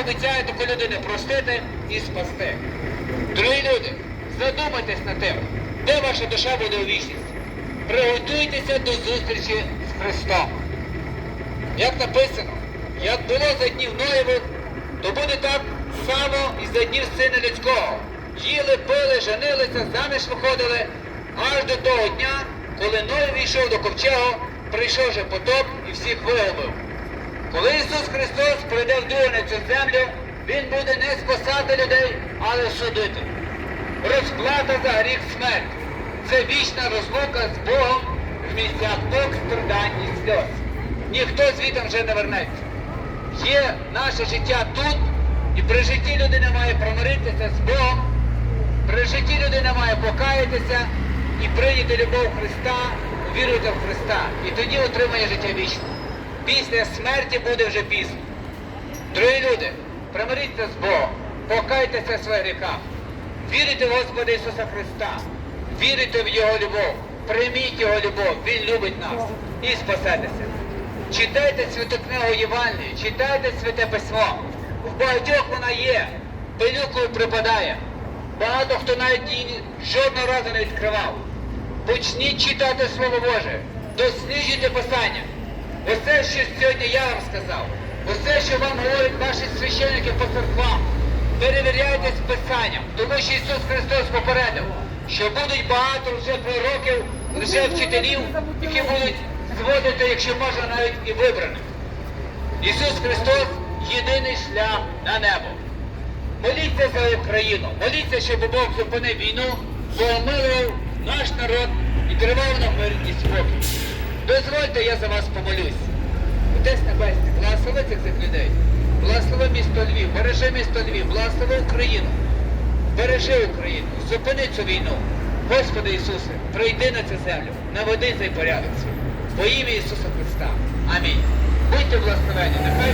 обіцяє таку людину простити і спасти. Дорогі люди, задумайтесь над тим, де ваша душа буде у вічності. Приготуйтеся до зустрічі з Христом. Як написано, як було за днів Ноєвих, то буде так само і за днів Сина Людського. Їли, пили, женилися, заміж виходили, аж до того дня, коли Ной війшов до ковчегу, прийшов же потоп і всіх вигубив. Коли Ісус Христос прийде в вдруге на цю землю, Він буде не спасати людей, але судити. Розплата за гріх смерть. Це вічна розлука з Богом в місцях мук, страдань і сльоз. Ніхто звітом вже не вернеться. Є наше життя тут, і при житті людина має промиритися з Богом, при житті людина має покаятися і прийняти любов Христа, вірити в Христа. І тоді отримає життя вічне. Після смерті буде вже пізно. Дорогі люди, примиріться з Богом, покайтеся в своїх гріхах, вірите в Господа Ісуса Христа, вірите в Його любов, прийміть Його любов, Він любить нас і спасетеся. Читайте святу книгу Євангелії, читайте святе письмо. В багатьох вона є, пилюкою припадає. Багато хто навіть її жодного разу не відкривав. Почніть читати Слово Боже, досліджуйте Писання. Усе, що сьогодні я вам сказав, усе, що вам говорять ваші священники по церквам, перевіряйте з Писанням, тому що Ісус Христос попередив, що будуть багато вже пророків, лише вчителів, які будуть зводити, якщо можна, навіть і вибраних. Ісус Христос єдиний шлях на небо. Моліться за Україну, моліться, щоб Бог зупинив війну, помилував наш народ і тривав нам мир і спокій. Дозвольте, я за вас помолюсь. Цих людей. Благослови місто Львів, бережи місто Львів, благослови Україну. Бережи Україну, зупини цю війну. Господи Ісусе, прийди на цю землю, наведи цей порядок свій. Во ім'я Ісуса Христа. Амінь. Будьте благословені, нехай